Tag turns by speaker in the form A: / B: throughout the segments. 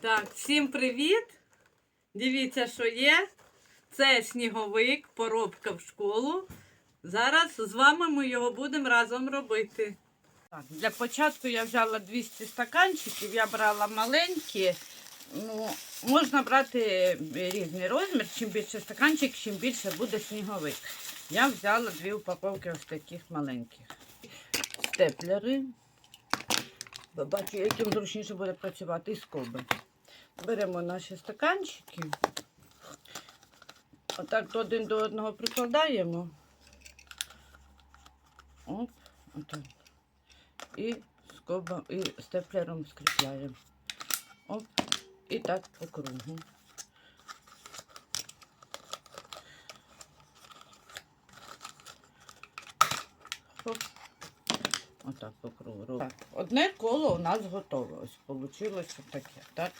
A: Так, всім привіт! Дивіться, що є. Це сніговик, поробка в школу. Зараз з вами ми його будемо разом робити. Так, для початку я взяла 200 стаканчиків, я брала маленькі. Ну, можна брати різний розмір. Чим більше стаканчик, чим більше буде сніговик. Я взяла дві упаковки ось таких маленьких. Степлери. Бачу, яким зручніше буде працювати і скоби. Беремо наші стаканчики. Отак один до одного прикладаємо. Оп, отак. І скоба, і степлером скріпляємо. Оп. І так по кругу. Хоп. Отак по кругу. Так, одне коло у нас готове. Ось вийшло таке. Так?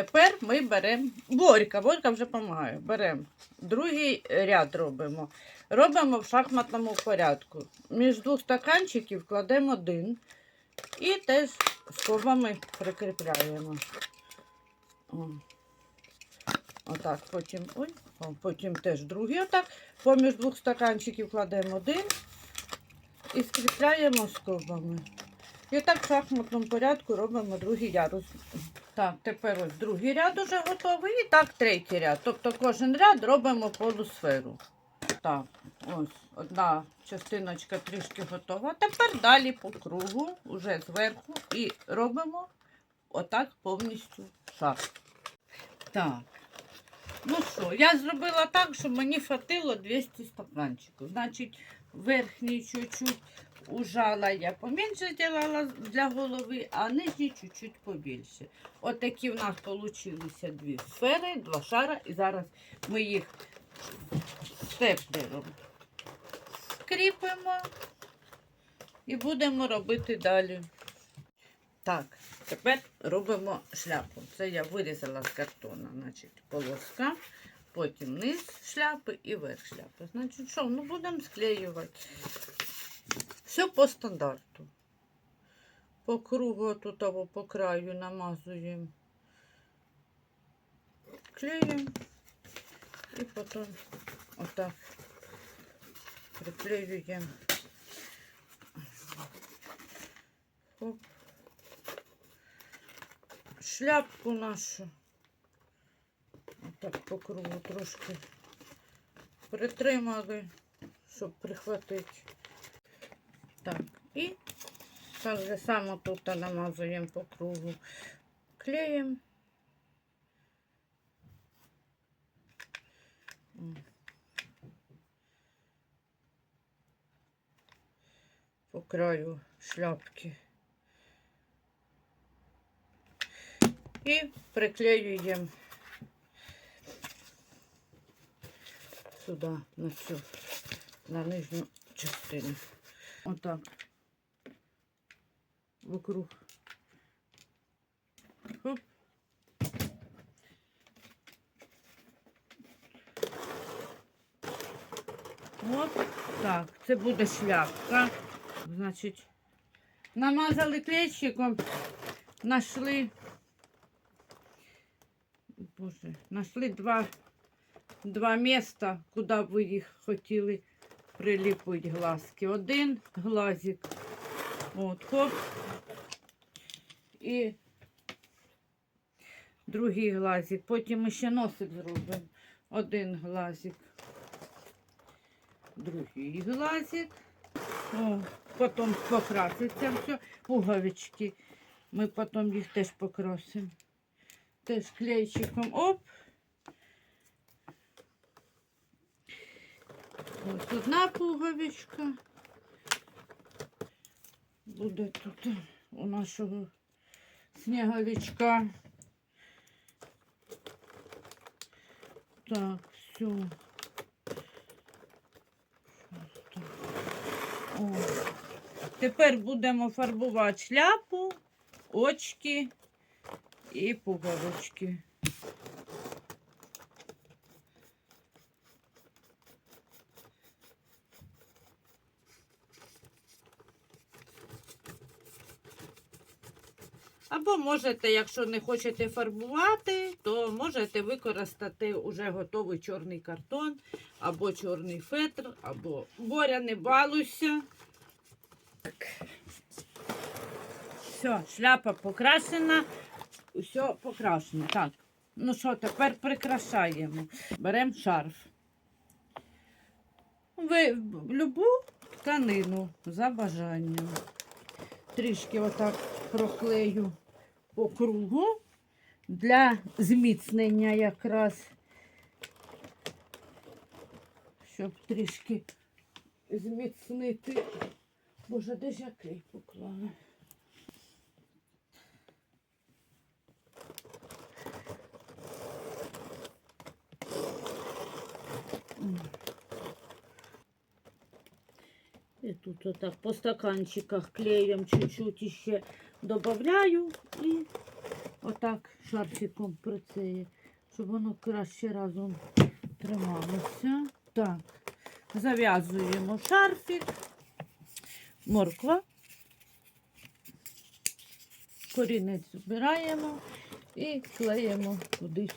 A: Тепер ми беремо. Борька, Борька вже допомагає. Беремо другий ряд робимо. Робимо в шахматному порядку. Між двох стаканчиків кладемо один і теж скобами прикріпляємо. Отак, потім, ой, потім теж другий. Отак. Поміж двох стаканчиків кладемо один і скріпляємо скобами. І так в шахматному порядку робимо другий ярус. Так, тепер ось другий ряд уже готовий. І так третій ряд. Тобто кожен ряд робимо полусферу. Так, ось одна частиночка трішки готова. Тепер далі по кругу, уже зверху, і робимо отак повністю шар. Так. Ну що, я зробила так, щоб мені хватило 200 стаканчиків. Значить, верхній чуть-чуть ужала я поменше зробила для голови, а нижній чуть-чуть побільше. Отакі в нас вийшли дві сфери, два шара. І зараз ми їх степлером скріпимо і будемо робити далі. Так, тепер робимо шляпу. Це я вирізала з картона, значить, полоска, потім низ шляпи і верх шляпи. Значить, що, ну будемо склеювати. Все по стандарту. По кругу тут або по краю намазуємо. Клеїмо і потім отак приклеюємо. Хоп. Шляпку нашу. Отак по кругу трошки притримали, щоб прихватити. Так, і так же само тут намазуємо по кругу клеєм. По краю шляпки. І приклеюємо сюди, на цю, на нижню частину. Отак. Вокруг. Хоп. От так, це буде шляпка. Значить, намазали клещиком, знайшли, боже, знайшли два, два міста, куди ви їх хотіли приліпити глазки. Один глазик. От, хоп. І другий глазик. Потім ще носик зробимо. Один глазик. Другий глазик. О, потім покраситься все. Пуговички. Ми потім їх теж покрасимо. Теж клейчиком. Оп. Ось одна пуговичка. Буде тут у нашого сніговичка. Так, все. О. Тепер будемо фарбувати шляпу, очки і пуговички. Або можете, якщо не хочете фарбувати, то можете використати уже готовий чорний картон, або чорний фетр, або боря, не балуйся. Так. Все, шляпа покрашена, все покрашено. Так, ну що, тепер прикрашаємо. Беремо шарф. Ви любу тканину за бажанням. Трішки отак проклею по кругу для зміцнення якраз, щоб трішки зміцнити. Боже, де ж я клей поклала? І тут отак по стаканчиках клеєм чуть-чуть іще додаю і отак шарфіком прицею, щоб воно краще разом трималося. Так, зав'язуємо шарфік, морква, корінець збираємо і клеїмо кудись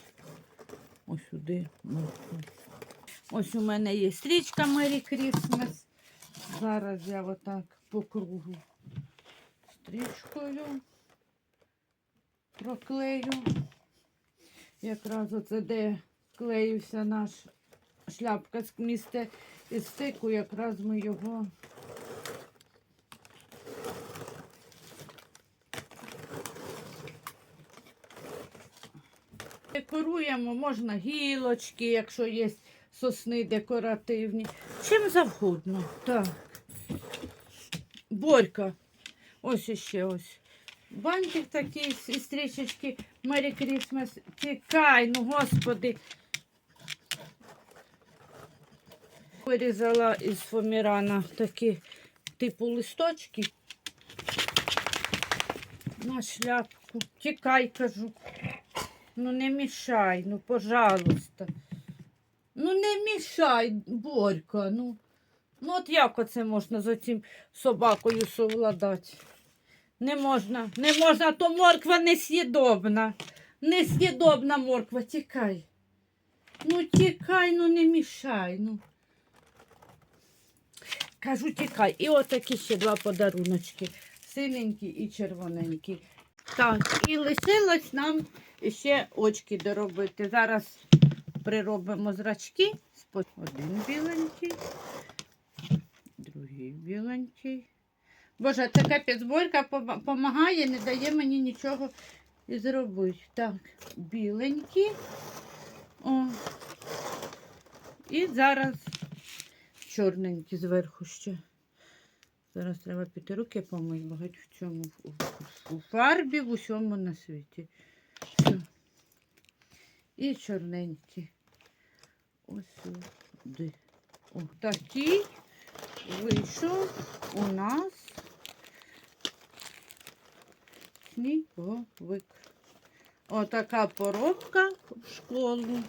A: ось сюди моркву. Ось у мене є стрічка Merry Christmas. Зараз я отак по кругу стрічкою проклею. Якраз оце де клеївся наш шляпка з місця із стику, якраз ми його. Декоруємо, можна гілочки, якщо є сосни декоративні. Чим завгодно. Так. Борька. Ось іще ось. Бантик такий з стрічечки Merry Christmas. Тікай, ну господи. Вирізала із фомірана такі типу листочки. На шляпку. Тікай, кажу. Ну не мішай, ну пожалуйста. Ну не мішай, Борька, ну. Ну от як оце можна за цим собакою совладати? Не можна, не можна, то морква несъєдобна. Несъєдобна морква, тікай. Ну тікай, ну не мішай. Ну. Кажу, тікай. І отакі ще два подаруночки. Синенькі і червоненькі. Так, і лишилось нам ще очки доробити. Зараз приробимо зрачки. Один біленький, другий біленький. Боже, це капець Борька допомагає, не дає мені нічого і зробити. Так, біленький. О. І зараз чорненький зверху ще. Зараз треба піти руки помити, бо в цьому у, у фарбі в усьому на світі. І чорненькі. Ось сюди. Такий вийшов у нас сніговик. Отака поробка в школу.